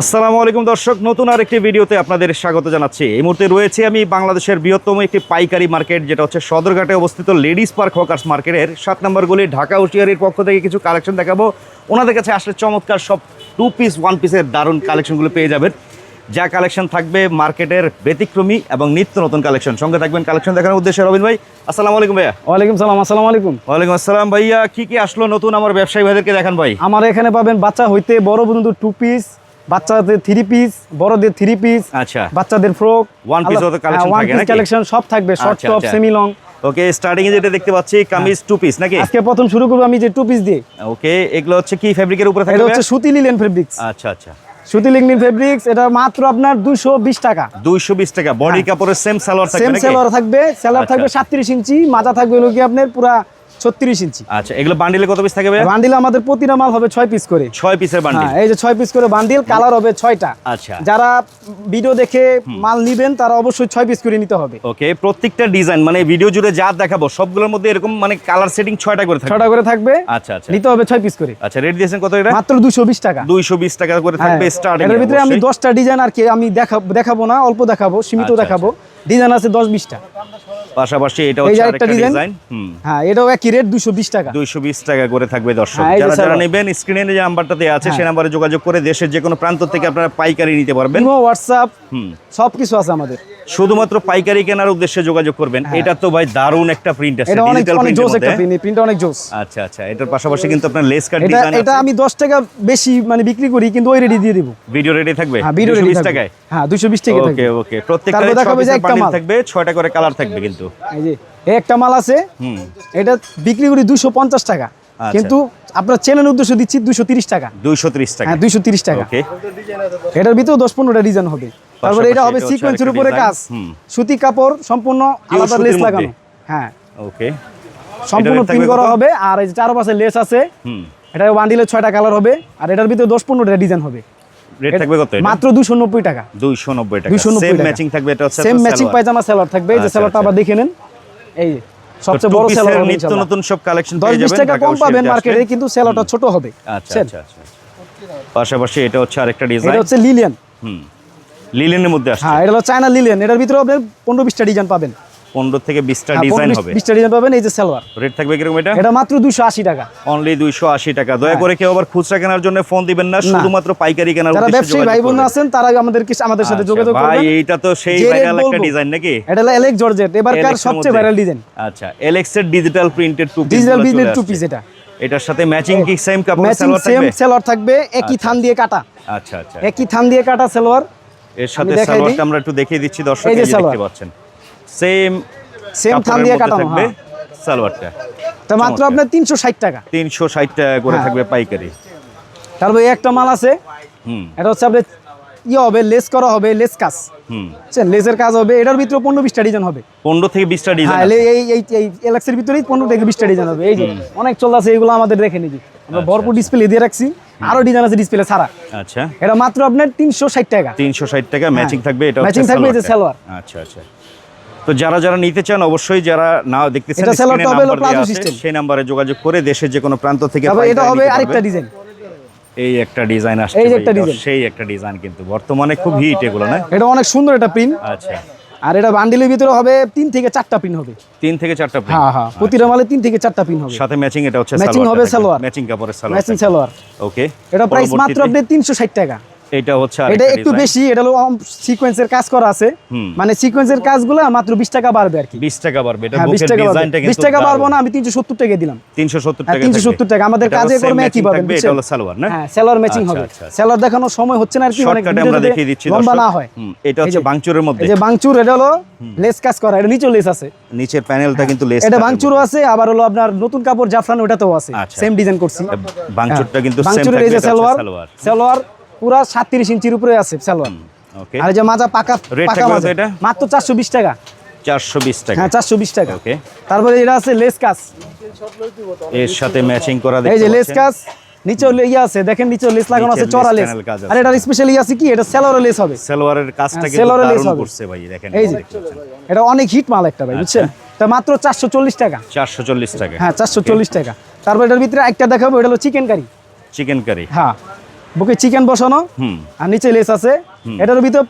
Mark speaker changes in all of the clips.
Speaker 1: আসসালামু আলাইকুম দর্শক নতুন আরেকটি ভিডিওতে আপনাদের স্বাগত জানাচ্ছি। এই মুহূর্তে রয়েছে আমি বাংলাদেশের বৃহত্তম একটি পাইকারি মার্কেট যেটা হচ্ছে সদরঘাটে অবস্থিত লেডিস পার্ক হকার্স মার্কেটের সাত নম্বর গলি ঢাকা হুশিয়ারির পক্ষ থেকে কিছু কালেকশন দেখাবো। ওনাদের কাছে আসলে চমৎকার সব টু পিস ওয়ান পিসের দারুণ কালেকশনগুলো পেয়ে যাবেন। যা কালেকশন থাকবে মার্কেটের ব্যতিক্রমী এবং নিত্য নতুন কালেকশন। সঙ্গে থাকবেন কালেকশন দেখানোর উদ্দেশ্যে রবিন ভাই। আসসালামু আলাইকুম ভাইয়া।
Speaker 2: ওয়ালাইকুম সালাম আসসালামু আলাইকুম।
Speaker 1: ওয়ালাইকুম আসসালাম ভাইয়া কি কি আসলো নতুন আমার ব্যবসায়ী ভাইদেরকে দেখান ভাই?
Speaker 2: আমার এখানে পাবেন বাচ্চা হইতে বড় পর্যন্ত টু পিস বাচ্চাদের থ্রি পিস বড়দের থ্রি পিস
Speaker 1: আচ্ছা।
Speaker 2: বাচ্চাদের ফ্রক
Speaker 1: One piece ও তো
Speaker 2: ওয়ান পিস? কালেকশন সব থাকবে short top. Semi long
Speaker 1: okay starting এ যেটা দেখতে পাচ্ছি কামিজ টু পিস নাকি?
Speaker 2: আজকে প্রথম শুরু করব আমি যে টু পিস দিয়ে।
Speaker 1: ওকে এগুলো হচ্ছে কি ফেব্রিকের উপরে থাকবে?
Speaker 2: এটা হচ্ছে সুতি লিলেন ফেব্রিক্স
Speaker 1: আচ্ছা আচ্ছা।
Speaker 2: সুতি লিলেন ফেব্রিক্স এটা মাত্র আপনার দুশো বিশ টাকা।
Speaker 1: 220 টাকা। বডি কাপড়ের সেম সালোয়ার থাকবে
Speaker 2: সেম সেলার থাকবে সেলার
Speaker 1: আচ্ছা।
Speaker 2: থাকবে সাতত্রিশ ইঞ্চি মাজা থাকবে হলো আপনার পুরা ছত্রিশ ইঞ্চি।
Speaker 1: আচ্ছা এগুলো বান্ডিলে কত পিস থাকবে
Speaker 2: বান্ডিল আমাদের প্রতিটা মাল হবে ছয় পিস করে।
Speaker 1: ছয় পিসের বান্ডিল
Speaker 2: হ্যাঁ এই যে ছয় পিস করে বান্ডিল কালার হবে ছয়টা।
Speaker 1: আচ্ছা।
Speaker 2: যারা ভিডিও দেখে মাল নিবেন তারা অবশ্যই ছয় পিস করে নিতে হবে।
Speaker 1: ওকে প্রত্যেকটা ডিজাইন মানে ভিডিও জুড়ে যা দেখাবো সবগুলোর মধ্যে এরকম মানে কালার সেটিং ছয়টা করে থাকবে।
Speaker 2: ছটা করে থাকবে।
Speaker 1: আচ্ছা আচ্ছা।
Speaker 2: নিতে হবে ছয় পিস করে।
Speaker 1: আচ্ছা রেট দিয়েছেন কত এটা?
Speaker 2: মাত্র দুশো বিশ টাকা।
Speaker 1: 220 টাকা করে থাকবে
Speaker 2: হ্যাঁ,
Speaker 1: স্টার্টিং
Speaker 2: এটার ভিতরে আমি দশটা ডিজাইন আর কি আমি দেখাবো দেখাবো না অল্প দেখাবো সীমিত
Speaker 1: আচ্ছা,
Speaker 2: দেখাবো। ডিজাইন আছে দশ বিশটা
Speaker 1: পাশাপাশি এটা
Speaker 2: এই
Speaker 1: হচ্ছে
Speaker 2: যে
Speaker 1: আরেকটা
Speaker 2: আরেকটা
Speaker 1: ডিজাইন
Speaker 2: হ্যাঁ এটাও একই রেট দুশো বিশ টাকা।
Speaker 1: 220 টাকা করে থাকবে দর্শক।
Speaker 2: হ্যাঁ,
Speaker 1: যারা যারা নেবেন স্ক্রিনে যে নাম্বারটা দেওয়া আছে
Speaker 2: হ্যাঁ।
Speaker 1: সেই নাম্বারে যোগাযোগ করে দেশের যে কোনো প্রান্ত থেকে আপনারা পাইকারি নিতে পারবেন।
Speaker 2: হোয়াটসঅ্যাপ
Speaker 1: হুম।
Speaker 2: সব কিছু আছে আমাদের।
Speaker 1: শুধুমাত্র পাইকারি কেনার উদ্দেশ্যে যোগাযোগ করবেন। এটা তো ভাই দারুণ একটা প্রিন্ট আছে
Speaker 2: হ্যাঁ। এটা অনেক
Speaker 1: ডিজিটাল
Speaker 2: অনেক জোস একটা
Speaker 1: প্রিন্টের
Speaker 2: প্রিন্ট অনেক জোস।
Speaker 1: আচ্ছা আচ্ছা এটার পাশাপাশি কিন্তু আপনার লেস কাট
Speaker 2: এটা
Speaker 1: ডিজাইন
Speaker 2: এটা আমি দশ টাকা বেশি মানে বিক্রি করি কিন্তু ওই রেডি দিয়ে দিব।
Speaker 1: ভিডিও রেডি থাকবে?
Speaker 2: হ্যাঁ ভিডিও
Speaker 1: 220
Speaker 2: রেডি
Speaker 1: টাকায়?
Speaker 2: হ্যাঁ দুশো বিশ টাকা
Speaker 1: ওকে
Speaker 2: থাকবে।
Speaker 1: ওকে প্রত্যেকটা
Speaker 2: একটা মাল।
Speaker 1: থাকবে 6টা করে কালার থাকবে কিন্তু।
Speaker 2: এই যে একটা মাল আছে এটা বিক্রি করি দুশো পঞ্চাশ টাকা।
Speaker 1: আচ্ছা।
Speaker 2: কিন্তু আপনার চ্যানেল উদ্দেশ্য দিচ্ছি দুশো তিরিশ টাকা।
Speaker 1: 230 টাকা।
Speaker 2: হ্যাঁ দুইশো তিরিশ টাকা। এটার ভিতরে দশ পনেরোটা ডিজাইন হবে। তারপরে এটা হবে সিকোয়েন্সের উপরে কাজ। সুতি কাপড় সম্পূর্ণ আলাদা লেস লাগানো। হ্যাঁ।
Speaker 1: ওকে
Speaker 2: সম্পূর্ণ প্রিন্ট করা হবে আর এই যে চার পাশে লেস আছে
Speaker 1: হুম।
Speaker 2: এটা বান্ডিলের ছয়টা কালার হবে আর এটার ভিতরে দশ পনেরোটা ডিজাইন হবে।
Speaker 1: রেট থাকবে কত এটা?
Speaker 2: মাত্র দুশো নব্বই টাকা।
Speaker 1: 290 টাকা।
Speaker 2: 290
Speaker 1: সেম। ম্যাচিং থাকবে এটা হচ্ছে
Speaker 2: সেম ম্যাচিং। পায়জামা সেলার থাকবে এই যে
Speaker 1: আচ্ছা,
Speaker 2: সেলারটা
Speaker 1: আচ্ছা।
Speaker 2: আবার দেখে নেন। এই সবচেয়ে বড় সেলার হবে
Speaker 1: নিত্য নতুন সব কালেকশন পেয়ে যাবেন
Speaker 2: টাকা কম পাবেন মার্কেটে কিন্তু সেলারটা ছোট হবে।
Speaker 1: আচ্ছা আচ্ছা আচ্ছা পাশাপাশি এটা হচ্ছে আরেকটা
Speaker 2: এটা
Speaker 1: ডিজাইন
Speaker 2: হচ্ছে লিলিয়ান
Speaker 1: হুম। লিলিয়ানের মধ্যে আসছে।
Speaker 2: হ্যাঁ এটা হলো চায়না লিলিয়ান এটার ভিতরে আপনার পনেরো বিশটা ডিজাইন পাবেন।
Speaker 1: 15 থেকে 20টা
Speaker 2: হ্যাঁ,
Speaker 1: ডিজাইন
Speaker 2: 15
Speaker 1: হবে।
Speaker 2: বিশটা ডিজাইন পাবেন এই যে সালোয়ার
Speaker 1: রেট থাকবে কীরকম এটা?
Speaker 2: এটা মাত্র দুশো আশি টাকা।
Speaker 1: অনলি 280 টাকা। দয়া
Speaker 2: হ্যাঁ।
Speaker 1: করে কেউ আবার খুচরা কেনার জন্য ফোন দিবেন না শুধুমাত্র পাইকারি কেনার
Speaker 2: যারা ব্যবসায়ী ভাই বোন আছেন তারা আমাদের কি- আমাদের সাথে
Speaker 1: আচ্ছা,
Speaker 2: যোগাযোগ
Speaker 1: ভাই এইটা তো সেই ভাইরাল একটা ডিজাইন নাকি?
Speaker 2: এটা হলো এলেক্স জর্জেট এবারকার
Speaker 1: এর
Speaker 2: সবচেয়ে ভাইরাল ডিজাইন
Speaker 1: আচ্ছা এলএক্স এর digital printed two
Speaker 2: digital business two piece এটা।
Speaker 1: এটার সাথে ম্যাচিং কি সেম কাপড় সালোয়ার
Speaker 2: সেম
Speaker 1: থাকবে?
Speaker 2: থাকবে একই থান দিয়ে কাটা।
Speaker 1: আচ্ছা আচ্ছা।
Speaker 2: একই থান দিয়ে কাটা সেলোয়ার
Speaker 1: এর সাথে সালোয়ারটা আমরা একটু দেখিয়ে দিচ্ছি দর্শক দেখতে পাচ্ছেন। সেম
Speaker 2: সেম থান দিয়ে কাটানো
Speaker 1: থাকবে
Speaker 2: হ্যাঁ।
Speaker 1: সালোয়ারটা।
Speaker 2: তা মাত্র আপনার তিনশো ষাট টাকা।
Speaker 1: 360 টাকা করে
Speaker 2: হ্যাঁ।
Speaker 1: থাকবে পাইকারি।
Speaker 2: তারপর এই একটা মাল আছে।
Speaker 1: হুম।
Speaker 2: এটা হচ্ছে আপনার ইয়ে হবে লেস করা হবে লেস কাজ।
Speaker 1: হুম।
Speaker 2: লেসের কাজ হবে। এটার ভিতরে পনেরো বিশটা ডিজাইন হবে।
Speaker 1: 15 থেকে 20টা
Speaker 2: হ্যাঁ
Speaker 1: ডিজাইন
Speaker 2: এলে- এই এই এই এলাক্সের ভিতরেই পনেরো থেকে বিশটা ডিজাইন হবে। এই যে অনেক চল আছে এগুলো আমাদের দেখে নিবি। আমরা ভরপুর ডিসপ্লে দিয়ে রাখছি। আরও ডিজাইন আছে ডিসপ্লে ছাড়া।
Speaker 1: আচ্ছা।
Speaker 2: এটা মাত্র আপনার তিনশো ষাট টাকা।
Speaker 1: 360 টাকা ম্যাচিং থাকবে এটা হচ্ছে
Speaker 2: থাকবে এই যে সালোয়ার।
Speaker 1: আচ্ছা আচ্ছা। তো যারা যারা নিতে চান অবশ্যই যারা না দেখতেছেন। সেই নম্বরে যোগাযোগ করে দেশের যে কোনো প্রান্ত থেকে
Speaker 2: এটা হবে আরেকটা ডিজাইন
Speaker 1: এই একটা ডিজাইন আসছে
Speaker 2: এই একটা
Speaker 1: এটা সেই একটা ডিজাইন কিন্তু। বর্তমানে খুব হিট এগুলো না?
Speaker 2: এটা অনেক সুন্দর একটা প্রিন্ট
Speaker 1: আচ্ছা।
Speaker 2: আর এটা বান্ডিলের ভিতরে হবে তিন থেকে চারটা পিন হবে।
Speaker 1: তিন থেকে চারটা print।
Speaker 2: হ্যাঁ হ্যাঁ। প্রতিটা মালে তিন থেকে চারটা পিন হবে।
Speaker 1: সাথে ম্যাচিং এটা হচ্ছে
Speaker 2: Matching হবে সালোয়ার।
Speaker 1: ম্যাচিং কাপড়ের সালোয়ার
Speaker 2: ম্যাচিং সালোয়ার।
Speaker 1: ওকে
Speaker 2: এটা প্রাইস মাত্র তিনশো ষাট টাকা।
Speaker 1: এটা হচ্ছে
Speaker 2: এটা একটু বেশি এটা হলো সিকোয়েন্সের কাজ করা আছে। মানে সিকোয়েন্সের কাজগুলো মাত্র বিশ টাকা বাড়বে আর কি।
Speaker 1: 20 টাকা বাড়বে এটা
Speaker 2: হ্যাঁ
Speaker 1: বুকের ডিজাইনটা কিন্তু
Speaker 2: টাকা বাড়বো না আমি তিনশো সত্তর টাকা দিলাম।
Speaker 1: 370
Speaker 2: হ্যাঁ,
Speaker 1: টাকা
Speaker 2: 370 টাকা। আমাদের কাজে কর্মে
Speaker 1: same
Speaker 2: পাবেন,
Speaker 1: এটা হলো সালোয়ার না?
Speaker 2: হ্যাঁ সেলার ম্যাচিং
Speaker 1: আচ্ছা,
Speaker 2: হবে।
Speaker 1: আচ্ছা, আচ্ছা।
Speaker 2: দেখানোর সময় হচ্ছে না আর কি অনেক
Speaker 1: আমরা দেখিয়ে দিচ্ছি
Speaker 2: লম্বা না হয়।
Speaker 1: এটা হচ্ছে বাংচুরের মধ্যে।
Speaker 2: যে বাংচুর এটা হলো লেস কাজ করা এটা নিচেও লেস আছে।
Speaker 1: নিচের প্যানেলটা কিন্তু লেস
Speaker 2: এটা বাংচুরও আছে আবার হলো আপনার নতুন কাপড় জাফরান ওটাতেও আছে। সেম ডিজাইন করছি।
Speaker 1: বাংচুরটা কিন্তু সেম থাকবে
Speaker 2: সালোয়ার
Speaker 1: সালোয়ার।
Speaker 2: সালোয়ার পুরা সাতত্রিশ ইঞ্চির উপরে আছে সালোয়ার। আর যে মাজা পাকা পাকা মাজা।
Speaker 1: এটা?
Speaker 2: মাত্র চারশো বিশ টাকা।
Speaker 1: 420 টাকা।
Speaker 2: হ্যাঁ চারশো বিশ টাকা।
Speaker 1: ওকে
Speaker 2: তারপরে এটা আছে লেস কাজ।
Speaker 1: এর সাথে ম্যাচিং করা
Speaker 2: এই যে লেস কাজ নিচে ইয়ে আছে দেখেন নিচে লেস লাগানো আছে চড়া লেস
Speaker 1: panel কাজ আছে।
Speaker 2: আর এটার স্পেশালি আছে কি? এটা সেলর লেস হবে।
Speaker 1: সালোয়ারের কাজটা
Speaker 2: হ্যাঁ,
Speaker 1: কিন্তু
Speaker 2: সালোয়ারের lace
Speaker 1: দারুণ
Speaker 2: হবে।
Speaker 1: করছে ভাই দেখেন।
Speaker 2: এই যে এটা অনেক হিট মাল একটা ভাই বুঝছেন? মাত্র চারশো চল্লিশ টাকা।
Speaker 1: 440 টাকা।
Speaker 2: হ্যাঁ চারশো চল্লিশ টাকা। তারপর এটার ভিতরে একটা দেখাবো এটা হলো চিকেন কারি
Speaker 1: চিকেন কারি
Speaker 2: হ্যাঁ। বুকে চিকেন বসানো আর নিচে লেস আছে। এটার ভিতর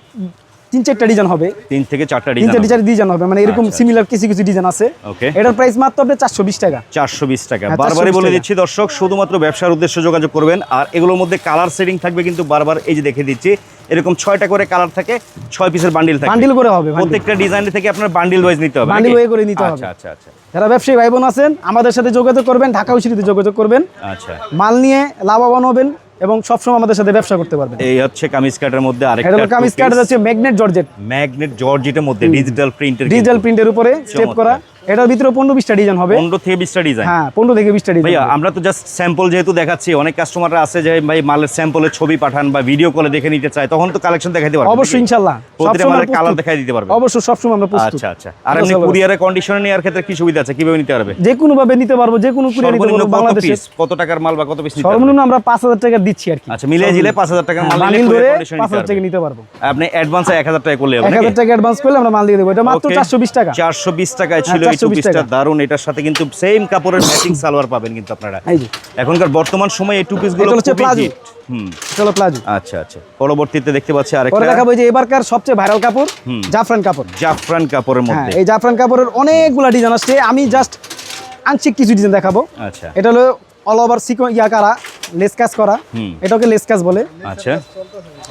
Speaker 2: তিন চারটা ডিজাইন হবে।
Speaker 1: তিন থেকে চারটা
Speaker 2: তিন
Speaker 1: ডিজাইন
Speaker 2: চারটা ডিজাইন হবে মানে এরকম
Speaker 1: আচ্ছা,
Speaker 2: সিমিলার কিছু কিছু ডিজাইন আছে।
Speaker 1: ওকে
Speaker 2: এটার প্রাইস মাত্র চারশো বিশ টাকা।
Speaker 1: চারশো বিশ টাকা।
Speaker 2: হ্যাঁ,
Speaker 1: বারবারই বলে। দিচ্ছি দর্শক শুধুমাত্র ব্যবসার উদ্দেশ্যে যোগাযোগ করবেন। আর এগুলোর মধ্যে কালার সেটিং থাকবে কিন্তু বারবার এই যে দেখে দিচ্ছি এরকম ছয়টা করে কালার থাকে ছয় পিসের বান্ডিল থাকে।
Speaker 2: বান্ডিল করে হবে
Speaker 1: প্রত্যেকটা ডিজাইন থেকে আপনার বান্ডিল ওয়াইজ নিতে হবে
Speaker 2: বান্ডিল? ওয়ে করে নিতে হবে।
Speaker 1: আচ্ছা আচ্ছা আচ্ছা।
Speaker 2: যারা ব্যবসায়ী ভাই বোন আছেন আমাদের সাথে যোগাযোগ করবেন ঢাকা উচিতে যোগাযোগ করবেন।
Speaker 1: আচ্ছা।
Speaker 2: মাল নিয়ে লাভবান হবেন। এবং সবসময় আমাদের সাথে ব্যবসা করতে পারবেন।
Speaker 1: এই হচ্ছে কামিজ কাটের মধ্যে আরেকটা
Speaker 2: এটা কামিজ কাট আছে ম্যাগনেট জর্জেট।
Speaker 1: ম্যাগনেট জর্জেটের মধ্যে ডিজিটাল প্রিন্টের
Speaker 2: ডিজিটাল প্রিন্টের উপরে স্টেপ করা। এটার ভিতরে পনেরো বিশটা ডিজাইন হবে।
Speaker 1: পনেরো থেকে বিশটা ডিজাইন
Speaker 2: হ্যাঁ পনেরো থেকে বিশটা ডিজাইন
Speaker 1: ভাইয়া আমরা তো জাস্ট স্যাম্পল যেহেতু দেখাচ্ছি অনেক কাস্টমাররা আছে যে ভাই মালের স্যাম্পলের ছবি পাঠান বা ভিডিও কলে দেখে নিতে চায় তখন তো কালেকশন দেখাইতে পারবেন
Speaker 2: অবশ্যই
Speaker 1: নাকি?
Speaker 2: ইনশাল্লাহ
Speaker 1: প্রতিটা মালের কালার দেখাই দিতে পারবে।
Speaker 2: অবশ্যই সবসময় আমরা প্রস্তুত।
Speaker 1: আচ্ছা আচ্ছা। আর এমনি কুরিয়ারে কন্ডিশনে নেওয়ার ক্ষেত্রে কি সুবিধা আছে? কীভাবে নিতে পারবে?
Speaker 2: যে কোনো ভাবে নিতে পারব যে কোনো কুরিয়ার নিতে পারব
Speaker 1: কত
Speaker 2: বাংলাদেশে
Speaker 1: কত টাকার মাল বা কত পিস নিতে পারবে?
Speaker 2: সর্বনিম্ন আমরা পাঁচ হাজার টাকা দিচ্ছি আর কি।
Speaker 1: আচ্ছা মিলিয়ে জিলে পাঁচ হাজার টাকার মাল নিলে
Speaker 2: ধরে
Speaker 1: courier condition
Speaker 2: পাঁচ
Speaker 1: নিতে
Speaker 2: হাজার টাকা নিতে পারব।
Speaker 1: আপনি অ্যাডভান্সে এক হাজার টাকা করলে হবে
Speaker 2: এক হাজার টাকা অ্যাডভান্স করলে আমরা মাল দিয়ে দেবো। এটা মাত্র চারশো বিশ টাকা।
Speaker 1: চারশো বিশ টাকায় ছিল
Speaker 2: হ্যাঁ,
Speaker 1: এই টু পিসটা দারুণ এটার সাথে কিন্তু সেম কাপড়ের ম্যাচিং সালোয়ার পাবেন কিন্তু আপনারা। এখনকার বর্তমান সময়ে এই টু
Speaker 2: পিসগুলো হচ্ছে প্লাজো।
Speaker 1: হুম।
Speaker 2: চলো প্লাজো
Speaker 1: আচ্ছা আচ্ছা। পরবর্তীতে দেখতে পাচ্ছি
Speaker 2: পরে
Speaker 1: আরেকটা
Speaker 2: দেখাবো যে এবারকার সবচেয়ে ভাইরাল কাপড় জাফরান কাপড়।
Speaker 1: জাফরান কাপড়ের
Speaker 2: হ্যাঁ
Speaker 1: মধ্যে
Speaker 2: এই জাফরান কাপড়ের অনেকগুলা ডিজাইন আসছে। আমি জাস্ট আংশিক কিছু ডিজাইন দেখাবো।
Speaker 1: আচ্ছা।
Speaker 2: এটা হলো অল ওভার সিকো ইয়া করা লেস কাজ করা। এটাকে লেস কাজ বলে।
Speaker 1: আচ্ছা।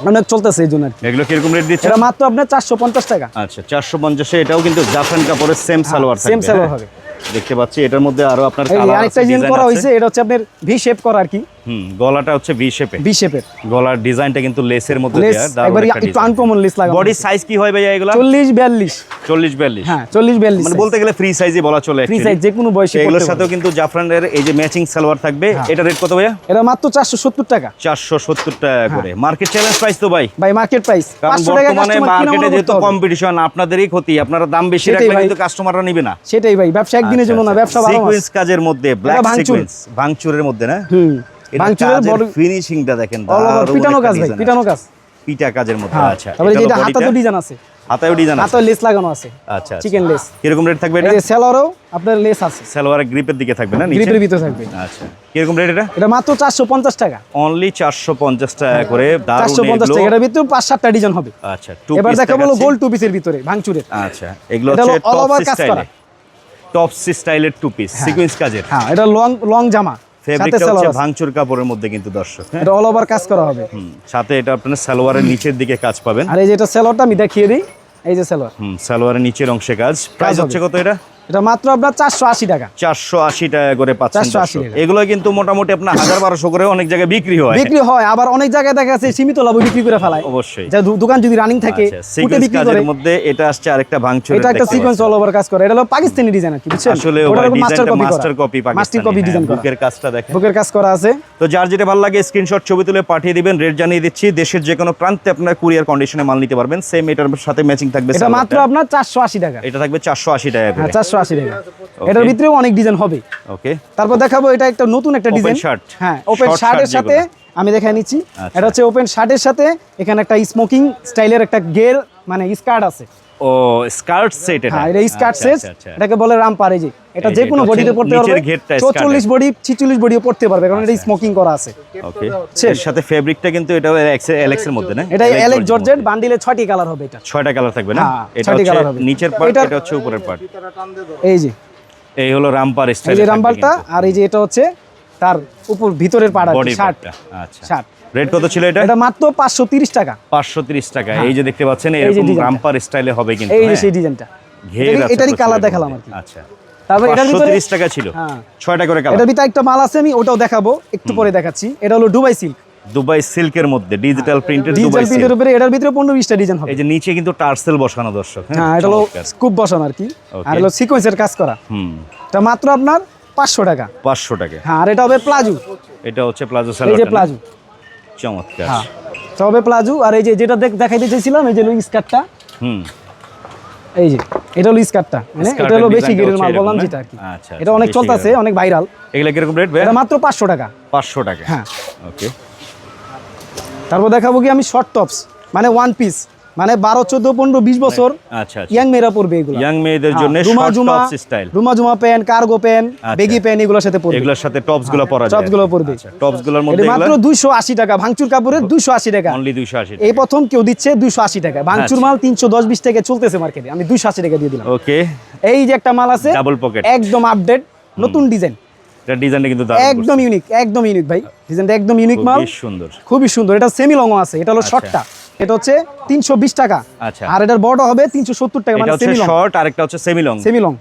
Speaker 2: অনেক চলতেছে এই জন্য
Speaker 1: এগুলো কীরকম রেট দিচ্ছে
Speaker 2: এটা মাত্র আপনার চারশো পঞ্চাশ টাকা।
Speaker 1: আচ্ছা চারশো পঞ্চাশে এটাও কিন্তু জাফরান কাপড়ের সেম সালোয়ার
Speaker 2: সেম সালোয়ার
Speaker 1: হ্যাঁ?
Speaker 2: হবে।
Speaker 1: দেখতে পাচ্ছি এটার মধ্যে আরও আপনার
Speaker 2: আরেকটা ডিজাইন করা হয়েছে এটা হচ্ছে আপনার ভি শেপ করা আর কি।
Speaker 1: হুম গলাটা হচ্ছে ভি শেপে
Speaker 2: ভি শেপের
Speaker 1: গলার ডিজাইনটা কিন্তু লেসের মধ্যে দেয়া
Speaker 2: একবার
Speaker 1: একটু
Speaker 2: আনকমন লেস লাগানো
Speaker 1: বডি সাইজ কি হয় ভাইয়া এগুলা?
Speaker 2: চল্লিশ বিয়াল্লিশ।
Speaker 1: চল্লিশ বিয়াল্লিশ।
Speaker 2: হ্যাঁ চল্লিশ বিয়াল্লিশ
Speaker 1: মানে বলতে গেলে ফ্রি সাইজই বলা চলে
Speaker 2: ফ্রি সাইজ যে কোনো বয়সে
Speaker 1: এগুলোর সাথেও। কিন্তু জাফরানের এই যে ম্যাচিং সালোয়ার থাকবে এটা রেট কত ভাইয়া?
Speaker 2: এটা মাত্র চারশো সত্তর টাকা।
Speaker 1: চারশো সত্তর টাকা
Speaker 2: হ্যাঁ।
Speaker 1: করে। মার্কেট চ্যালেঞ্জ প্রাইস তো ভাই।
Speaker 2: ভাই মার্কেট প্রাইস
Speaker 1: কারণ
Speaker 2: পাঁচশো টাকা
Speaker 1: বর্তমানে মার্কেটে যেহেতু কম্পিটিশন আপনাদেরই ক্ষতি আপনারা দাম বেশি
Speaker 2: ভাই।
Speaker 1: কিন্তু কাস্টমাররা নিবে না।
Speaker 2: সেটাই ভাই ব্যবসা একদিনের জন্য না ব্যবসা বারো মাস।
Speaker 1: সিকোয়েন্স কাজের মধ্যে ব্ল্যাক। সিকোয়েন্স ভাঙচুরের মধ্যে না?
Speaker 2: হুম।
Speaker 1: ফিনিশিংটা দেখেন
Speaker 2: অল ওভার
Speaker 1: দারুণ
Speaker 2: পিটানো কাজ ভাই পিটানো কাজ।
Speaker 1: পিটা কাজের মধ্যে
Speaker 2: হ্যাঁ
Speaker 1: আচ্ছা।
Speaker 2: তারপরে যেটা হাতাতে ডিজাইন আছে।
Speaker 1: হাতায়ও ডিজাইন আছে।
Speaker 2: হাতে লেস লাগানো আছে।
Speaker 1: আচ্ছা
Speaker 2: চিকেন লেস
Speaker 1: কীরকম রেট থাকবে এটা?
Speaker 2: যে আপনার লেস আছে।
Speaker 1: সালোয়ারের গ্রিপের দিকে থাকবে না নিচে?
Speaker 2: গ্রিপের ভিতরে থাকবে।
Speaker 1: আচ্ছা। কীরকম রেট এটা?
Speaker 2: এটা মাত্র চারশো পঞ্চাশ টাকা।
Speaker 1: অনলি করে দারুণ
Speaker 2: চারশো পঞ্চাশ
Speaker 1: এগুলো।
Speaker 2: টাকা। এটার ভিতরে পাঁচ সাতটা ডিজাইন হবে।
Speaker 1: আচ্ছা টু
Speaker 2: এবার দেখা বলো গোল টু পিসের ভিতরে ভাঙচুরের।
Speaker 1: আচ্ছা এগুলো হচ্ছে টপ স্টাইলে টপ স্টাইলের টু পিস সিকোয়েন্স কাজের।
Speaker 2: হ্যাঁ এটা লং লং জামা।
Speaker 1: ফেব্রিকটা হচ্ছে ভাঙচুর কাপড়ের মধ্যে কিন্তু দর্শক হ্যাঁ?
Speaker 2: এটা অল ওভার কাজ করা হবে।
Speaker 1: সাথে এটা আপনার সালোয়ারের নিচের দিকে কাজ পাবেন।
Speaker 2: আর এই যে এটা সালোয়ারটা আমি দেখিয়ে দিই এই যে সালোয়ার।
Speaker 1: হুম সালোয়ারের নিচের অংশে কাজ। প্রাইস। হচ্ছে কত এটা?
Speaker 2: এটা মাত্র আপনার চারশো আশি টাকা।
Speaker 1: চারশো আশি টাকা করে পাচ্ছেন
Speaker 2: 480
Speaker 1: এগুলো কিন্তু মোটামুটি আপনার হাজার বারোশো করে অনেক জায়গায় বিক্রি হয়।
Speaker 2: বিক্রি হয় আবার অনেক জায়গায় দেখা যাচ্ছে সীমিত লাভ বিক্রি করে ফেলায়।
Speaker 1: অবশ্যই।
Speaker 2: যা দোকান যদি রানিং থাকে
Speaker 1: আচ্ছা,
Speaker 2: বিক্রি করে।
Speaker 1: মধ্যে এটা আসছে আরেকটা ভাঙচুর
Speaker 2: এটা একটা সিকোয়েন্স অল ওভার কাজ করে। এটা হলো পাকিস্তানি ডিজাইন আর কি বুঝছেন?
Speaker 1: আসলে
Speaker 2: master copy
Speaker 1: master copy
Speaker 2: master copy design করা।
Speaker 1: বুকের কাজটা দেখেন।
Speaker 2: বুকের কাজ করা আছে।
Speaker 1: তো যার যেটা ভালো লাগে স্ক্রিনশট ছবি তুলে পাঠিয়ে দিবেন রেট জানিয়ে দিচ্ছি। দেশের যে কোনো প্রান্তে আপনার কুরিয়ার কন্ডিশনে মাল নিতে পারবেন। সেম এটার সাথে ম্যাচিং থাকবে
Speaker 2: এটা মাত্র আপনার চারশো আশি টাকা।
Speaker 1: এটা থাকবে চারশো আশি টাকা
Speaker 2: হ্যাঁ
Speaker 1: করে।
Speaker 2: চারশো আশি টাকা। এটার ভিতরেও অনেক ডিজাইন হবে।
Speaker 1: ওকে
Speaker 2: তারপর দেখাবো এটা একটা নতুন একটা ডিজাইন
Speaker 1: শার্ট
Speaker 2: হ্যাঁ ওপেন শার্টের সাথে আমি দেখাই নিচ্ছি।
Speaker 1: আচ্ছা।
Speaker 2: এটা হচ্ছে ওপেন শার্টের সাথে এখানে একটা স্মোকিং স্টাইলের একটা গেল মানে স্কার্ট আছে।
Speaker 1: ও স্কার্ট সেট এটা?
Speaker 2: হ্যাঁ এটা স্কার্ট
Speaker 1: আচ্ছা,
Speaker 2: সেট
Speaker 1: আচ্ছা, আচ্ছা।
Speaker 2: এটাকে বলে রামপার এই যে। এটা যে কোনো বডিতে পড়তে পারবে
Speaker 1: ঘেরটা
Speaker 2: চৌচল্লিশ বডি ছিচল্লিশ বডিও পড়তে পারবে কারণ। এটা স্মোকিং করা আছে।
Speaker 1: ওকে এর সাথে ফেব্রিকটা কিন্তু এটা এলেক্স এর মধ্যে না?
Speaker 2: এটা
Speaker 1: এর
Speaker 2: জর্জেট। বান্ডিলে ছয়টি কালার হবে এটা।
Speaker 1: ছয়টা কালার থাকবে না?
Speaker 2: হ্যাঁ,
Speaker 1: এটা হচ্ছে। নিচের পার্ট
Speaker 2: এটা-
Speaker 1: হচ্ছে উপরের পার্ট
Speaker 2: এই যে।
Speaker 1: এই হলো রামপার
Speaker 2: এই যে রামবালটা আর এই যে এটা হচ্ছে তার উপর ভিতরের পাড়া
Speaker 1: বডি
Speaker 2: শার্ট
Speaker 1: আচ্ছা।
Speaker 2: শার্ট
Speaker 1: রেট কত ছিল এটা?
Speaker 2: এটা মাত্র পাঁচশো তিরিশ টাকা।
Speaker 1: পাঁচশো তিরিশ টাকা। এই যে দেখতে পাচ্ছেন এরকম রামপার স্টাইলে হবে কিন্তু
Speaker 2: এই যে
Speaker 1: হ্যাঁ?
Speaker 2: সেই ডিজাইনটা
Speaker 1: ঘের
Speaker 2: এটারই-
Speaker 1: আছে
Speaker 2: এটারই কালার দেখালাম আর কি।
Speaker 1: আচ্ছা।
Speaker 2: তারপর এটার ভিতরে
Speaker 1: টাকা ছিল।
Speaker 2: হ্যাঁ।
Speaker 1: ছয়টা করে কালার
Speaker 2: এটার ভিতরে একটা মাল আছে আমি ওটাও দেখাবো একটু পরে দেখাচ্ছি। এটা হলো দুবাই সিল্ক
Speaker 1: দুবাই সিল্কের মধ্যে ডিজিটাল প্রিন্টেড
Speaker 2: ডিজিটাল
Speaker 1: দুবাই
Speaker 2: প্রিন্টের উপরে এটার ভিতরে পনেরো বিশটা ডিজাইন হবে।
Speaker 1: এই যে নিচে কিন্তু টার্সেল বসানো দর্শক
Speaker 2: হ্যাঁ এটা হলো স্কুপ বসানো আর কি. আর হলো সিকোয়েন্সের কাজ করা।
Speaker 1: হুম।
Speaker 2: এটা মাত্র আপনার পাঁচশো টাকা।
Speaker 1: পাঁচশো টাকা।
Speaker 2: হ্যাঁ আর এটা হবে প্লাজো
Speaker 1: এটা হচ্ছে প্লাজো
Speaker 2: এই যে
Speaker 1: সালোয়ার
Speaker 2: প্লাজো
Speaker 1: চমৎকার।
Speaker 2: তবে প্লাজু আর এই যে যেটা দেখাইতে চাইছিলাম এই যে হলো স্কার্টটা।
Speaker 1: হুম।
Speaker 2: এই যে এটা হলো স্কার্টটা। মানে এটা হলো বেশি গেরের মাল বললাম যেটা আর কি।
Speaker 1: আচ্ছা,
Speaker 2: এটা
Speaker 1: আচ্ছা,
Speaker 2: অনেক চলতেছে অনেক ভাইরাল
Speaker 1: এগুলা কীরকম রেট ভাই
Speaker 2: এটা মাত্র পাঁচশো টাকা।
Speaker 1: পাঁচশো টাকা।
Speaker 2: হ্যাঁ।
Speaker 1: ওকে
Speaker 2: তারপর দেখাবো কি আমি শর্ট টপস মানে ওয়ান পিস মানে বারো চোদ্দ পনেরো বিশ বছর
Speaker 1: আচ্ছা আচ্ছা।
Speaker 2: ইয়াং মেয়েরা এগুলো।
Speaker 1: ইয়াং মেয়েদের জন্য
Speaker 2: হ্যাঁ, রুমা জুমা
Speaker 1: স্টাইল
Speaker 2: রুমা জুমা প্যান্ট কার্গো প্যান্ট
Speaker 1: আচ্ছা।
Speaker 2: বেগি প্যান্ট এগুলোর সাথে
Speaker 1: এগুলোর সাথে টপসগুলো পরা যায়। টপসগুলো
Speaker 2: টপসগুলোর
Speaker 1: মধ্যে
Speaker 2: মাত্র দুইশো আশি টাকা ভাঙচুর কাপড়ের দুইশো আশি টাকা।
Speaker 1: অনলি 280
Speaker 2: এই প্রথম কেউ দিচ্ছে দুইশো আশি টাকা। ভাঙচুর
Speaker 1: আচ্ছা।
Speaker 2: মাল তিনশো দশ বিশ টাকা চলতেছে মার্কেটে আমি দুইশো আশি টাকা দিয়ে দিলাম।
Speaker 1: ওকে
Speaker 2: এই যে একটা মাল আছে
Speaker 1: ডাবল পকেট
Speaker 2: একদম আপডেট নতুন ডিজাইন
Speaker 1: এটা ডিজাইনটা কিন্তু
Speaker 2: একদম ইউনিক একদম ইউনিক ভাই। ডিজাইনটা একদম ইউনিক মাল।
Speaker 1: সুন্দর।
Speaker 2: খুবই সুন্দর। এটা সেমি লং আছে। এটা হলো
Speaker 1: আচ্ছা।
Speaker 2: শর্টটা এটা হচ্ছে তিনশো বিশ টাকা।
Speaker 1: আচ্ছা।
Speaker 2: আর এটার বড় হবে তিনশো সত্তর টাকা মানে সেমি লং
Speaker 1: শর্ট আরেকটা হচ্ছে semi long
Speaker 2: semi long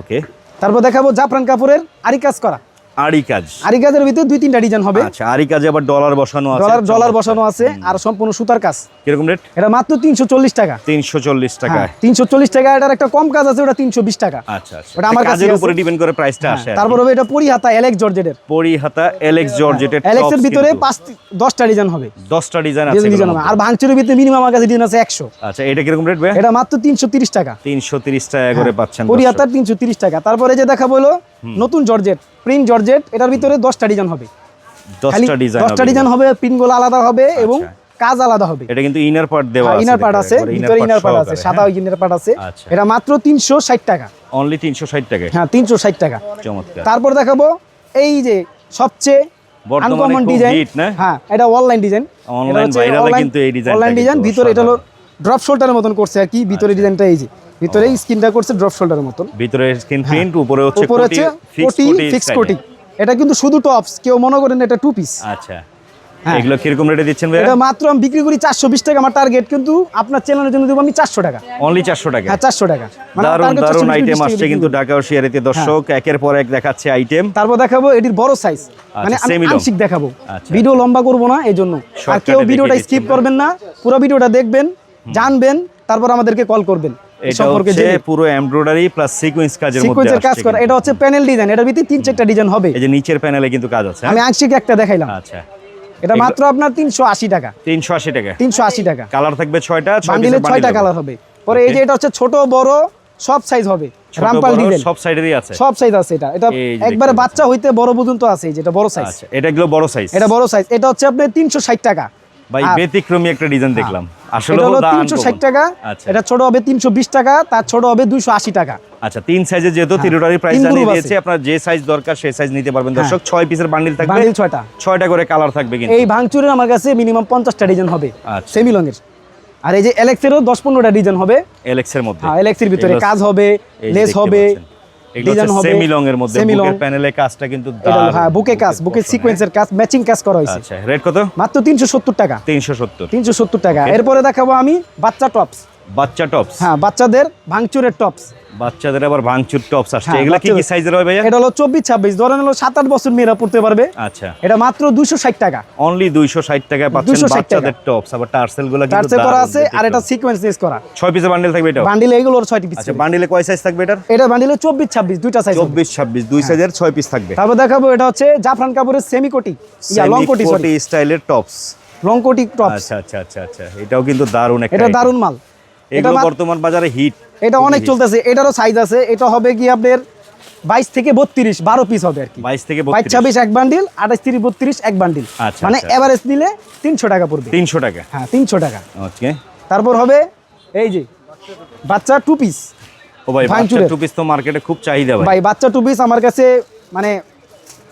Speaker 1: okay
Speaker 2: তারপর দেখাবো জাফরান কাপুরের আরি কাজ করা।
Speaker 1: আড়ি কাজ।
Speaker 2: আরি কাজের ভিতরে দুই তিনটা ডিজাইন হবে।
Speaker 1: আচ্ছা আড়ি কাজে আবার ডলার বসানো আছে
Speaker 2: ডলার ডলার বসানো আছে আর সম্পূর্ণ সুতার কাজ।
Speaker 1: কীরকম রেট
Speaker 2: এটা মাত্র তিনশো চল্লিশ টাকা।
Speaker 1: তিনশো চল্লিশ টাকা।
Speaker 2: হ্যাঁ তিনশো চল্লিশ টাকা এটার একটা কম কাজ আছে ওটা তিনশো বিশ টাকা।
Speaker 1: আচ্ছা আচ্ছা।
Speaker 2: ওটা আমার
Speaker 1: কাজের উপরে ডিপেন্ড করে প্রাইসটা আসে
Speaker 2: হ্যাঁ, তারপর হবে এটা পরি হাতা এলেক্স জর্জেটের
Speaker 1: পরি হাতা এলেক্স জর্জেটের
Speaker 2: এলেক্সের ভিতরে পাঁচ দশটা ডিজাইন হবে।
Speaker 1: 10টা ডিজাইন আছে
Speaker 2: ডিজাইন হবে। আর ভাঙচুরের ভিতরে মিনিমাম আমার কাছে ডিজাইন আছে একশো।
Speaker 1: আচ্ছা এটা কীরকম রেট ভাই?
Speaker 2: এটা মাত্র তিনশো তিরিশ টাকা।
Speaker 1: 330 টাকা করে পাচ্ছেন
Speaker 2: পরি
Speaker 1: দর্শক।
Speaker 2: হাতার তিনশো তিরিশ টাকা। তারপরে যে দেখা বলো নতুন জর্জেট প্রিন্ট জর্জেট এটার ভিতরে দশটা ডিজাইন হবে। খালি
Speaker 1: 10টা ডিজাইন
Speaker 2: দশটা ডিজাইন হবে প্রিন্টগুলো আলাদা হবে এবং কাজ আলাদা হবে।
Speaker 1: এটা কিন্তু ইনার পার্ট দেওয়া আছে
Speaker 2: ইনার পার্ট আছে ভিতরে ইনার পার্ট আছে সাদা ইনার পার্ট আছে।
Speaker 1: আচ্ছা।
Speaker 2: এটা মাত্র তিনশো টাকা।
Speaker 1: অনলি 360 টাকা
Speaker 2: হ্যাঁ তিনশো ষাট টাকা।
Speaker 1: চমৎকার।
Speaker 2: তারপর দেখাবো এই যে সবচেয়ে আনকমন ডিজাইন হ্যাঁ এটা অনলাইন ডিজাইন
Speaker 1: viral এ কিন্তু এই ডিজাইনটা
Speaker 2: অনলাইন ডিজাইন ভিতরে এটা হলো। ড্রপ শোল্ডারের মতন করছে আর কি ভিতরে
Speaker 1: আচ্ছা।
Speaker 2: ডিজাইনটা এই যে। ভিতরে স্ক্রিনটা করছে ড্রপ শোল্ডারের মতন।
Speaker 1: ভিতরে স্ক্রিন প্রিন্ট উপরে হচ্ছে
Speaker 2: হ্যাঁ। উপরে
Speaker 1: কোটি
Speaker 2: হচ্ছে কোটি ফিক্স কোটি। এটা কিন্তু শুধু টপস কেউ মনে করেন এটা টু পিস
Speaker 1: আচ্ছা।
Speaker 2: হ্যাঁ।
Speaker 1: এগুলো কীরকম রেটে দিচ্ছেন ভাই
Speaker 2: এটা মাত্র আমি বিক্রি করি চারশো বিশ টাকা আমার টার্গেট কিন্তু আপনার চ্যানেলের জন্য দেবো আমি চারশো টাকা।
Speaker 1: অনলি 400 টাকা?
Speaker 2: হ্যাঁ চারশো টাকা। মানে আমার
Speaker 1: দারুণ
Speaker 2: দারুণ
Speaker 1: আইটেম আসছে কিন্তু ঢাকা ও শিয়ারিতে দর্শক একের পর এক দেখাচ্ছে আইটেম
Speaker 2: তারপর দেখাবো এটির বড় সাইজ মানে আমি আংশিক দেখাবো।
Speaker 1: আচ্ছা।
Speaker 2: ভিডিও লম্বা করব না এই জন্য আর কেউ ভিডিওটা স্কিপ করবেন না পুরো ভিডিওটা দেখবেন জানবেন তারপর আমাদেরকে কল করবেন। এই
Speaker 1: এটা
Speaker 2: সম্পর্কে
Speaker 1: হচ্ছে
Speaker 2: জেনে
Speaker 1: পুরো এমব্রয়ডারি প্লাস সিকোয়েন্স কাজের মধ্যে
Speaker 2: কাজ করা। এটা হচ্ছে প্যানেল ডিজাইন এটার ভিতরে তিন চারটা ডিজাইন হবে।
Speaker 1: এই যে নিচের প্যানেলে কিন্তু কাজ আছে
Speaker 2: আমি আংশিক একটা দেখাইলাম।
Speaker 1: আচ্ছা।
Speaker 2: এটা মাত্র আপনার তিনশো আশি টাকা।
Speaker 1: 380 টাকা।
Speaker 2: তিনশো আশি টাকা।
Speaker 1: কালার থাকবে 6টা 6
Speaker 2: ছয়টা কালার হবে। পরে এই যে এটা হচ্ছে ছোট বড় সব সাইজ হবে। রামপাল ডিজাইন
Speaker 1: সব সাইডেরই আছে।
Speaker 2: সব সাইজ আছে এটা। এটা একবারে বাচ্চা হইতে বড় পর্যন্ত আছে যেটা বড় সাইজ
Speaker 1: আচ্ছা এটা বড় সাইজ
Speaker 2: এটা বড় সাইজ এটা হচ্ছে আপনার তিনশো ষাট টাকা।
Speaker 1: ভাই
Speaker 2: আর-
Speaker 1: ব্যতিক্রমী একটা ডিজাইন দেখলাম। আসলে
Speaker 2: হলো
Speaker 1: দাম
Speaker 2: তিনশো ষাট
Speaker 1: কম।
Speaker 2: টাকা
Speaker 1: আচ্ছা।
Speaker 2: এটা ছোট হবে তিনশো বিশ টাকা তার ছোট হবে দুইশো আশি টাকা।
Speaker 1: আচ্ছা তিন সাইজের যেহেতু প্রাইস জানিয়ে
Speaker 2: গ্রুপ
Speaker 1: দিয়েছে আপনার যে সাইজ দরকার সেই সাইজ নিতে পারবেন। দর্শক ছয় পিসের বান্ডিল থাকবে।
Speaker 2: বান্ডিল ছয়টা।
Speaker 1: ছয়টা করে কালার থাকবে কিন্তু।
Speaker 2: এই ভাঙচুরের আমার কাছে মিনিমাম পঞ্চাশটা ডিজাইন হবে। সেমি লংয়ের আর এই যে এলেক্সেরও দশ পনেরোটা ডিজাইন হবে।
Speaker 1: এলেক্স এর মধ্যে।
Speaker 2: হ্যাঁ এলেক্সের ভিতরে কাজ হবে লেস হবে। ডিজাইন হবে
Speaker 1: সেমি লং এর মধ্যে বুকের প্যানেলে কাজটা কিন্তু
Speaker 2: হ্যাঁ বুকে কাজ বুকে সিকোয়েন্সের কাজ ম্যাচিং কাজ করা হয়েছে।
Speaker 1: আচ্ছা রেট কত?
Speaker 2: মাত্র তিনশো সত্তর টাকা।
Speaker 1: 370
Speaker 2: তিনশো সত্তর টাকা। এরপরে দেখাবো আমি বাচ্চা টপস
Speaker 1: বাচ্চা টপস
Speaker 2: হ্যাঁ বাচ্চাদের ভাঙচুরের টপস
Speaker 1: বাচ্চাদের আবার ভাঙচুর টপস আসছে।
Speaker 2: হ্যাঁ,
Speaker 1: এগুলা কি কি সাইজের হয় ভাইয়া?
Speaker 2: এটা হলো চব্বিশ ছাব্বিশ ধরেন হলো সাত আট বছর মেয়েরা পড়তে পারবে।
Speaker 1: আচ্ছা।
Speaker 2: এটা মাত্র দুইশো ষাট টাকা।
Speaker 1: অনলি 260 টাকায় পাচ্ছেন বাচ্চাদের টপস আবার টার্সেলগুলো কিন্তু
Speaker 2: টার্সে করা আছে আর এটা সিকোয়েন্স ইউজ করা।
Speaker 1: ছয় পিসের বান্ডেল থাকবে এটা
Speaker 2: বান্ডিল ছয়টি পিস
Speaker 1: আচ্ছা বান্ডিলে কয় সাইজ থাকবে এটার?
Speaker 2: এটা বান্ডিলে চব্বিশ ছাব্বিশ দুইটা সাইজ
Speaker 1: 24 26 দুই সাইজের ছয় পিস থাকবে।
Speaker 2: তারপর দেখাবো এটা হচ্ছে জাফরান কাপড়ের সেমি কোটি ইয়া লং কোটি সরি
Speaker 1: স্টাইলের টপস
Speaker 2: লং কোটি টপস
Speaker 1: আচ্ছা আচ্ছা আচ্ছা আচ্ছা। এটাও কিন্তু দারুণ একটা
Speaker 2: এটা মাল। এটা
Speaker 1: এগুলো বর্তমান বাজারে হিট
Speaker 2: এটা অনেক চলতেছে এটারও সাইজ আছে এটা হবে কি আপনার বাইশ থেকে বত্রিশ বারো পিস হবে আর কি।
Speaker 1: 22 থেকে
Speaker 2: বাইশ
Speaker 1: 32
Speaker 2: ছাব্বিশ এক বান্ডিল আঠাশ তিরিশ বত্রিশ এক বান্ডিল
Speaker 1: আচ্ছা,
Speaker 2: মানে
Speaker 1: আচ্ছা।
Speaker 2: এভারেজ নিলে তিনশো টাকা পড়বে।
Speaker 1: 300 টাকা।
Speaker 2: হ্যাঁ তিনশো টাকা।
Speaker 1: ওকে
Speaker 2: তারপর হবে এই যে বাচ্চা টু পিস
Speaker 1: ও ভাই বাচ্চা টু পিস তো মার্কেটে খুব চাহিদা ভাই।
Speaker 2: বাচ্চা টু পিস আমার কাছে মানে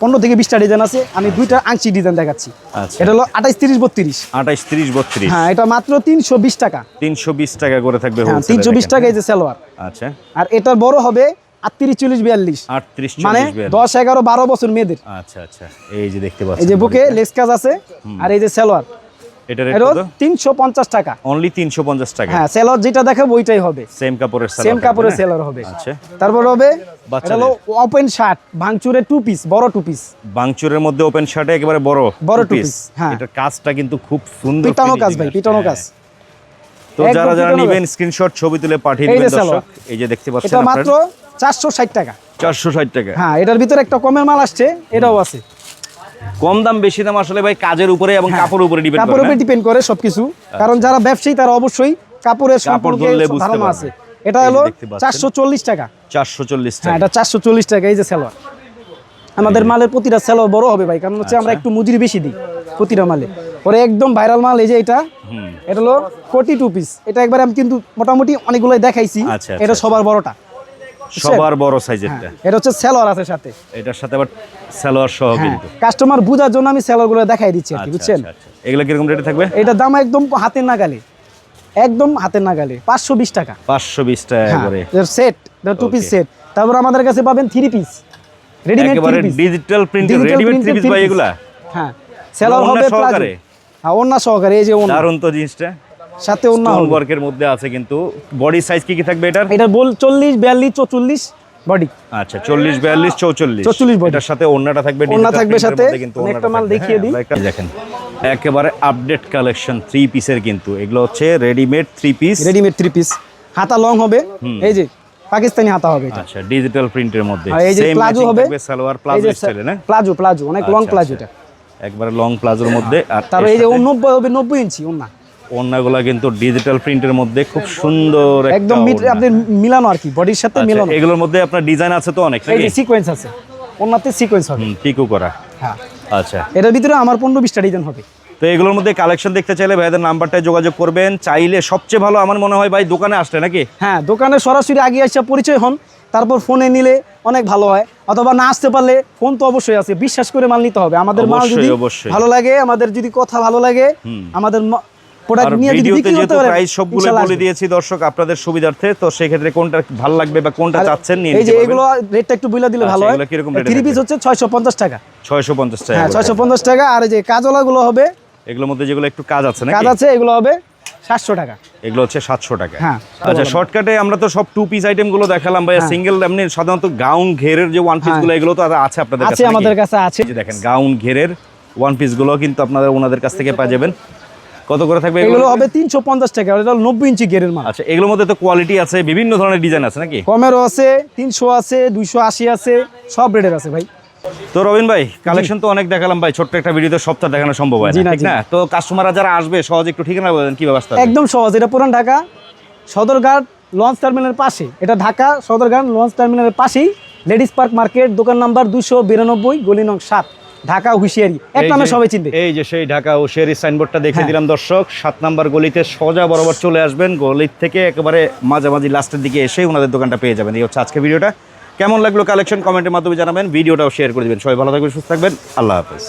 Speaker 2: পনেরো থেকে বিশটা ডিজাইন আছে আমি দুইটা আংশিক ডিজাইন দেখাচ্ছি।
Speaker 1: আচ্ছা।
Speaker 2: এটা হলো আঠাইশ তিরিশ বত্রিশ।
Speaker 1: 28 30 32
Speaker 2: হ্যাঁ এটা মাত্র তিনশো বিশ টাকা।
Speaker 1: 320 টাকা করে থাকবে
Speaker 2: হ্যাঁ তিনশো বিশ টাকা এই যে সালোয়ার
Speaker 1: আচ্ছা।
Speaker 2: আর এটার বড় হবে আটত্রিশ চল্লিশ বিয়াল্লিশ।
Speaker 1: 38
Speaker 2: মানে দশ এগারো বারো বছর মেয়েদের।
Speaker 1: আচ্ছা আচ্ছা। এই যে দেখতে পাচ্ছি
Speaker 2: এই যে বুকে লেস কাজ আছে আর এই যে সালোয়ার
Speaker 1: এটা রেট কত?
Speaker 2: তিনশো পঞ্চাশ টাকা।
Speaker 1: অনলি 350 টাকা।
Speaker 2: হ্যাঁ সেলর যেটা দেখাবো ওইটাই হবে।
Speaker 1: সেম কাপড়ের সালোয়ার
Speaker 2: সেম কাপড়ের সেলর হবে।
Speaker 1: আচ্ছা।
Speaker 2: তারপর হবে
Speaker 1: বাচ্চাদের।
Speaker 2: হলো ওপেন শার্ট ভাঙচুরের টু পিস বড় টু পিস
Speaker 1: বাংচুরের মধ্যে ওপেন শার্টে একেবারে বড়
Speaker 2: বড়
Speaker 1: two
Speaker 2: two
Speaker 1: piece।
Speaker 2: piece, হ্যাঁ।
Speaker 1: এটার কাজটা কিন্তু খুব সুন্দর
Speaker 2: পিটানো কাজ
Speaker 1: finishing
Speaker 2: ভাই পিটানো
Speaker 1: হ্যাঁ।
Speaker 2: কাজ।
Speaker 1: তো যারা যারা নেবেন স্ক্রিনশট ছবি তুলে পাঠিয়ে দিবেন দর্শক। এই যে দেখতে পাচ্ছেন
Speaker 2: এটা মাত্র টাকা।
Speaker 1: 460 টাকা।
Speaker 2: হ্যাঁ এটার ভিতরে একটা কমের মাল আসছে এটাও আছে।
Speaker 1: কম দাম বেশি দাম আসলে ভাই কাজের উপরে এবং কাপড়ের উপরে ডিপেন্ড করে কাপড়ের
Speaker 2: উপরে ডিপেন্ড করে সবকিছু। কারণ যারা ব্যবসায়ী তারা অবশ্যই কাপড়ের সম্পর্কে ধারণা আছে। এটা হলো
Speaker 1: দেখতে পাচ্ছেন।
Speaker 2: চারশো চল্লিশ টাকা।
Speaker 1: 440
Speaker 2: হ্যাঁ
Speaker 1: টাকা।
Speaker 2: এটা চারশো চল্লিশ টাকা এই যে সেলোয়ার। আমাদের মালের প্রতিটা সেলোয়ার বড় হবে ভাই কারণ হচ্ছে আমরা
Speaker 1: আচ্ছা।
Speaker 2: একটু মজুরি বেশি দিই প্রতিটা মালে। পরে একদম ভাইরাল মাল এই যে এটা এটা হলো কোটি টু পিস এটা একবার আমি কিন্তু মোটামুটি অনেকগুলোই দেখাইছি।
Speaker 1: আচ্ছা,
Speaker 2: এটা
Speaker 1: আচ্ছা।
Speaker 2: সবার বড়টা।
Speaker 1: সবার বড় সাইজেরটা
Speaker 2: হ্যাঁ, এটা হচ্ছে সেলর আছে সাথে।
Speaker 1: এটার সাথে আবার সালোয়ার সহ
Speaker 2: হ্যাঁ
Speaker 1: কিন্তু।
Speaker 2: কাস্টমার বুঝার জন্য আমি সেলরগুলো দেখাই দিচ্ছি আর কি
Speaker 1: আচ্ছা,
Speaker 2: বুঝছেন?
Speaker 1: আচ্ছা, আচ্ছা। এগুলো কীরকম রেটে থাকবে?
Speaker 2: এটার দাম একদম হাতের নাগালে। একদম হাতের নাগালে পাঁচশো বিশ টাকা।
Speaker 1: পাঁচশো বিশ টাকা
Speaker 2: হ্যাঁ
Speaker 1: করে।
Speaker 2: সেট টু পিস সেট তারপর আমাদের কাছে পাবেন three piece readymade
Speaker 1: digital print readymade three piece ভাই এগুলা?
Speaker 2: হ্যাঁ সেলর হবে প্লাজো।
Speaker 1: সহকারে?
Speaker 2: হ্যাঁ ওন্না সহকারে এই যে ওন্না
Speaker 1: দারুণ তো জিনিসটা।
Speaker 2: সাথে হবে।
Speaker 1: ওয়ার্কের মধ্যে আছে কিন্তু। বডি সাইজ কি কি থাকবে এটার?
Speaker 2: এটা বল চল্লিশ বিয়াল্লিশ চৌচল্লিশ বডি
Speaker 1: আচ্ছা চল্লিশ বিয়াল্লিশ চৌচল্লিশ।
Speaker 2: 44 body।
Speaker 1: এটার সাথে ওন্নাটা থাকবে
Speaker 2: থাকবে সাথে।
Speaker 1: কিন্তু
Speaker 2: একটা মাল দেখিয়ে দিই।
Speaker 1: হ্যাঁ, দেখেন। একেবারে আপডেট কালেকশন থ্রি পিসের কিন্তু। এগুলো হচ্ছে readymade three piece
Speaker 2: readymade three piece হাতা লং হবে। এই যে পাকিস্তানি হাতা হবে এটা।
Speaker 1: আচ্ছা ডিজিটাল প্রিন্টের মধ্যে।
Speaker 2: আর এই যে প্লাজো হবে।
Speaker 1: সালোয়ার প্লাজো স্টাইলে না?
Speaker 2: প্লাজো প্লাজো অনেক লং
Speaker 1: আচ্ছা,
Speaker 2: প্লাজো
Speaker 1: আচ্ছা।
Speaker 2: এটা।
Speaker 1: একবারে লং প্লাজোর মধ্যে। আর
Speaker 2: তারপর এই যে ও নব্বই হবে নব্বই ইঞ্চি ওন্না
Speaker 1: ওড়নাগুলা কিন্তু ডিজিটাল প্রিন্টের মধ্যে খুব সুন্দর
Speaker 2: একদম। আপনার মিলানো আর কি বডির সাথে
Speaker 1: আচ্ছা,
Speaker 2: মিলানো।
Speaker 1: এগুলোর মধ্যে আপনার ডিজাইন আছে তো অনেক
Speaker 2: এই যে সিকোয়েন্স আছে ওন্নাতে সিকোয়েন্স হবে।
Speaker 1: টিকু করা।
Speaker 2: হ্যাঁ।
Speaker 1: আচ্ছা।
Speaker 2: এটার ভিতরে আমার পনেরো বিশটা ডিজাইন হবে।
Speaker 1: তো এগুলোর মধ্যে কালেকশন দেখতে চাইলে ভাইদের নাম্বারটায় যোগাযোগ করবেন। চাইলে সবচেয়ে ভালো আমার মনে হয় ভাই দোকানে আসলে নাকি?
Speaker 2: হ্যাঁ দোকানে সরাসরি আগে এসে পরিচয় হন তারপর ফোনে নিলে অনেক ভালো হয়। অথবা না আসতে পারলে ফোন তো অবশ্যই আছে বিশ্বাস করে মাল নিতে হবে। আমাদের মাল যদি। ভালো লাগে আমাদের যদি কথা ভালো লাগে আমাদের প্রোডাক্ট নিয়ে যদি বিক্রি করতে
Speaker 1: প্রাইস সবগুলো বলে দিয়েছি দর্শক আপনাদের সুবিধার্থে তো সেক্ষেত্রে কোনটা ভালো লাগবে বা কোনটা চাচ্ছেন নিয়ে
Speaker 2: এই যে এগুলো রেটটা একটু বুঝলা দিলে
Speaker 1: আচ্ছা,
Speaker 2: ভালো হয়। থ্রি পিস হচ্ছে ছয়শো পঞ্চাশ টাকা।
Speaker 1: ছয়শো পঞ্চাশ টাকা
Speaker 2: হ্যাঁ
Speaker 1: করে।
Speaker 2: ছয়শো
Speaker 1: থাকবে।
Speaker 2: পঞ্চাশ টাকা। আর এই যে গুলো হবে
Speaker 1: এগুলোর মধ্যে যেগুলো একটু কাজ আছে
Speaker 2: কাজ আছে এগুলো হবে সাতশো টাকা।
Speaker 1: এগুলো হচ্ছে সাতশো টাকা।
Speaker 2: হ্যাঁ।
Speaker 1: আচ্ছা শর্টকাটে আমরা তো সব টু পিস আইটেমগুলো দেখালাম ভাই সিঙ্গেল এমনি সাধারণত গাউন ঘেরের যে ওয়ান পিসগুলো এগুলো তো আছে আপনাদের কাছে।
Speaker 2: আছে আমাদের কাছে আছে।
Speaker 1: এই যে দেখেন গাউন ঘেরের ওয়ান পিসগুলো কিন্তু আপনারা ওনাদের কাছ থেকে পেয়ে যাবেন। কত করে থাকবে
Speaker 2: এগুলো হবে তিনশো পঞ্চাশ টাকা এটা নব্বই ইঞ্চি গেরের মাল।
Speaker 1: আচ্ছা এগুলোর মধ্যে তো কোয়ালিটি আছে বিভিন্ন ধরনের ডিজাইন আছে নাকি?
Speaker 2: কমেরও আছে তিনশো আছে দুইশো আশি আছে সব রেটের আছে ভাই।
Speaker 1: তো রবিন ভাই কালেকশন তো অনেক দেখালাম ভাই ছোট্ট একটা ভিডিওতে সপ্তাহ দেখানো সম্ভব হয় না
Speaker 2: না,
Speaker 1: ঠিক না? তো কাস্টমাররা যারা আসবে সহজ একটু ঠিকানা বলেন কি ব্যবস্থা
Speaker 2: একদম সহজ এটা পুরান ঢাকা সদরঘাট লঞ্চ টার্মিনালের পাশে। এটা ঢাকা সদরঘাট লঞ্চ টার্মিনালের পাশেই লেডিস পার্ক মার্কেট দোকান নাম্বার দুশো বিরানব্বই গলি নং সাত। ঢাকা হুঁশিয়ারি। এক নামে সবাই চিনবে।
Speaker 1: এই যে সেই ঢাকা ও শেরি সাইনবোর্ডটা দেখে
Speaker 2: হ্যাঁ।
Speaker 1: দিলাম দর্শক। সাত নাম্বার গলিতে সোজা বরাবর চলে আসবেন। গলির থেকে একেবারে মাঝামাঝি লাস্টের দিকে এসে ওনাদের দোকানটা পেয়ে যাবেন। এই হচ্ছে আজকে ভিডিওটা। কেমন লাগল কালেকশন কমেন্টের মাধ্যমে জানাবেন। ভিডিওটাও শেয়ার করে দেবেন। সবাই ভালো থাকবেন সুস্থ থাকবেন। আল্লাহ হাফেজ।